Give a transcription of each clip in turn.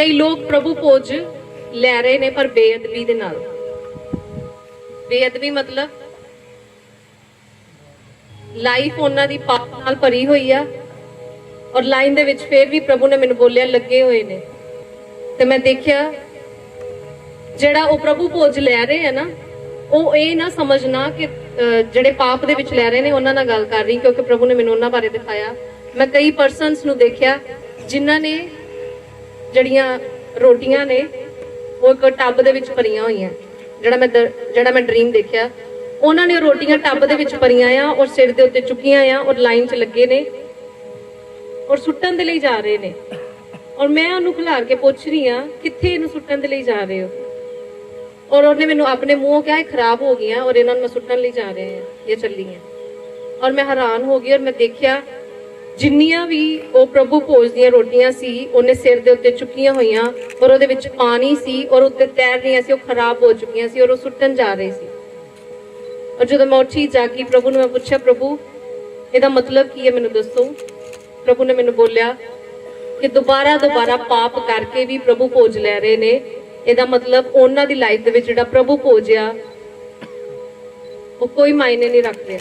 ਕਈ ਲੋਕ ਪ੍ਰਭੂ ਭੋਜ ਲੈ ਰਹੇ ਨੇ ਪਰ ਬੇਅਦਬੀ ਦੇ ਨਾਲ। ਬੇਅਦਬੀ ਮਤਲਬ ਲਾਈਫ ਉਹਨਾਂ ਦੀ ਪਾਪ ਨਾਲ ਭਰੀ ਹੋਈ ਆ ਔਰ ਲਾਈਨ ਦੇ ਵਿੱਚ ਫੇਰ ਵੀ ਪ੍ਰਭੂ ਨੇ ਮੈਨੂੰ ਬੋਲਿਆ ਲੱਗੇ ਹੋਏ ਨੇ। ਤੇ ਮੈਂ ਦੇਖਿਆ ਜਿਹੜਾ ਉਹ ਪ੍ਰਭੂ ਭੋਜ ਲੈ ਰਹੇ ਆ ਨਾ ਉਹ ਇਹ ਨਾ ਸਮਝਣਾ ਕਿ ਅਹ, ਜਿਹੜੇ ਪਾਪ ਦੇ ਵਿੱਚ ਲੈ ਰਹੇ ਨੇ ਉਹਨਾਂ ਨਾਲ ਗੱਲ ਕਰ ਰਹੀ ਕਿਉਂਕਿ ਪ੍ਰਭੂ ਨੇ ਮੈਨੂੰ ਉਹਨਾਂ ਬਾਰੇ ਦਿਖਾਇਆ। ਮੈਂ ਕਈ ਪਰਸਨਸ ਨੂੰ ਦੇਖਿਆ ਜਿਨ੍ਹਾਂ ਨੇ ਜਿਹੜੀਆਂ ਰੋਟੀਆਂ ਨੇ, ਉਹ ਇੱਕ ਟੱਬ ਦੇ ਵਿੱਚ ਭਰੀਆਂ ਹੋਈਆਂ। ਜਿਹੜਾ ਮੈਂ ਜਿਹੜਾ ਮੈਂ ਡ੍ਰੀਮ ਦੇਖਿਆ। ਉਹਨਾਂ ਨੇ ਰੋਟੀਆਂ ਟੱਬ ਦੇ ਵਿੱਚ ਭਰੀਆਂ ਆ, ਔਰ ਸਿਰ ਦੇ ਉੱਤੇ ਚੁੱਕੀਆਂ ਆ, ਔਰ ਲਾਈਨ 'ਚ ਲੱਗੇ ਨੇ, ਔਰ ਸੁੱਟਣ ਦੇ ਲਈ ਜਾ ਰਹੇ ਨੇ। ਔਰ ਮੈਂ ਉਹਨੂੰ ਖਿਲਾਰ ਕੇ ਪੁੱਛ ਰਹੀ ਆ ਕਿੱਥੇ ਇਹਨੂੰ ਸੁੱਟਣ ਦੇ ਲਈ ਜਾ ਰਹੇ ਹੋ? ਔਰ ਉਹਨੇ ਮੈਨੂੰ ਆਪਣੇ ਮੂੰਹੋਂ ਕਿਹਾ, ਇਹ ਖਰਾਬ ਹੋ ਗਈਆਂ, ਔਰ ਇਹਨਾਂ ਨੂੰ ਮੈਂ ਸੁੱਟਣ ਲਈ ਜਾ ਰਹੇ ਆ ਇਹ ਚੱਲੀਆਂ। ਔਰ ਮੈਂ ਹੈਰਾਨ ਹੋ ਗਈ, ਔਰ ਮੈਂ ਦੇਖਿਆ ਜਿੰਨੀਆਂ ਵੀ ਉਹ ਪ੍ਰਭੂ ਭੋਜ ਦੀਆਂ ਰੋਟੀਆਂ ਸੀ, ਉਹਨੇ ਸਿਰ ਦੇ ਉੱਤੇ ਚੁੱਕੀਆਂ ਹੋਈਆਂ ਔਰ ਉਹਦੇ ਵਿੱਚ ਪਾਣੀ ਸੀ ਔਰ ਉੱਤੇ ਤੈਰ ਰਹੀਆਂ ਸੀ, ਉਹ ਖਰਾਬ ਹੋ ਚੁੱਕੀਆਂ ਸੀ ਔਰ ਉਹ ਸੁੱਟਣ ਜਾ ਰਹੀ ਸੀ। ਔਰ ਜਦੋਂ ਮੈਂ ਉੱਠੀ ਜਾ ਕੇ ਪ੍ਰਭੂ ਨੂੰ ਮੈਂ ਪੁੱਛਿਆ, ਪ੍ਰਭੂ, ਇਹਦਾ ਮਤਲਬ ਕੀ ਹੈ ਮੈਨੂੰ ਦੱਸੋ? ਪ੍ਰਭੂ ਨੇ ਮੈਨੂੰ ਬੋਲਿਆ ਕਿ ਦੁਬਾਰਾ ਦੁਬਾਰਾ ਪਾਪ ਕਰਕੇ ਵੀ ਪ੍ਰਭੂ ਭੋਜ ਲੈ ਰਹੇ ਨੇ। ਇਹਦਾ ਮਤਲਬ ਉਹਨਾਂ ਦੀ ਲਾਈਫ ਦੇ ਵਿੱਚ ਜਿਹੜਾ ਪ੍ਰਭੂ ਭੋਜ ਆ ਉਹ ਕੋਈ ਮਾਇਨੇ ਨਹੀਂ ਰੱਖ ਰਿਹਾ।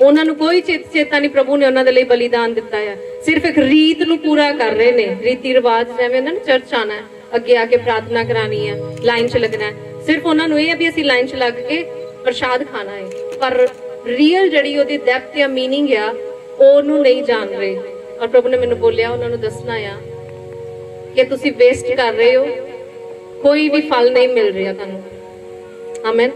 ਉਹਨਾਂ ਨੂੰ ਕੋਈ ਚੇਤਾ ਨਹੀਂ ਪ੍ਰਭੂ ਨੇ ਉਹਨਾਂ ਦੇ ਲਈ ਬਲੀਦਾਨ ਦਿੱਤਾ ਹੈ। ਸਿਰਫ ਇੱਕ ਰੀਤ ਨੂੰ ਪੂਰਾ ਕਰ ਰਹੇ ਨੇ। ਰੀਤੀ ਰਿਵਾਜ ਜਿਵੇਂ ਹੁੰਦਾ ਨਾ ਚਰਚ ਆਣਾ ਹੈ, ਅੱਗੇ ਆ ਕੇ ਪ੍ਰਾਰਥਨਾ ਕਰਾਣੀ ਹੈ ਲਾਈਨ 'ਚ ਲੱਗਣਾ ਸਿਰਫ ਉਹਨਾਂ ਨੂੰ ਇਹ ਹੈ ਵੀ ਅਸੀਂ ਲਾਈਨ 'ਚ ਲੱਗ ਕੇ ਪ੍ਰਸ਼ਾਦ ਖਾਣਾ ਹੈ। ਪਰ ਰੀਅਲ ਜਿਹੜੀ ਉਹਦੀ ਡੈਪਥ ਜਾਂ ਮੀਨਿੰਗ ਆ ਉਹਨੂੰ ਨਹੀਂ ਜਾਣ ਰਹੇ। ਔਰ ਪ੍ਰਭੂ ਨੇ ਮੈਨੂੰ ਬੋਲਿਆ ਉਹਨਾਂ ਨੂੰ ਦੱਸਣਾ ਆ ਕਿ ਤੁਸੀਂ ਵੇਸਟ ਕਰ ਰਹੇ ਹੋ। ਕੋਈ ਵੀ ਫਲ ਨਹੀਂ ਮਿਲ ਰਿਹਾ ਤੁਹਾਨੂੰ। ਆਮੇਨ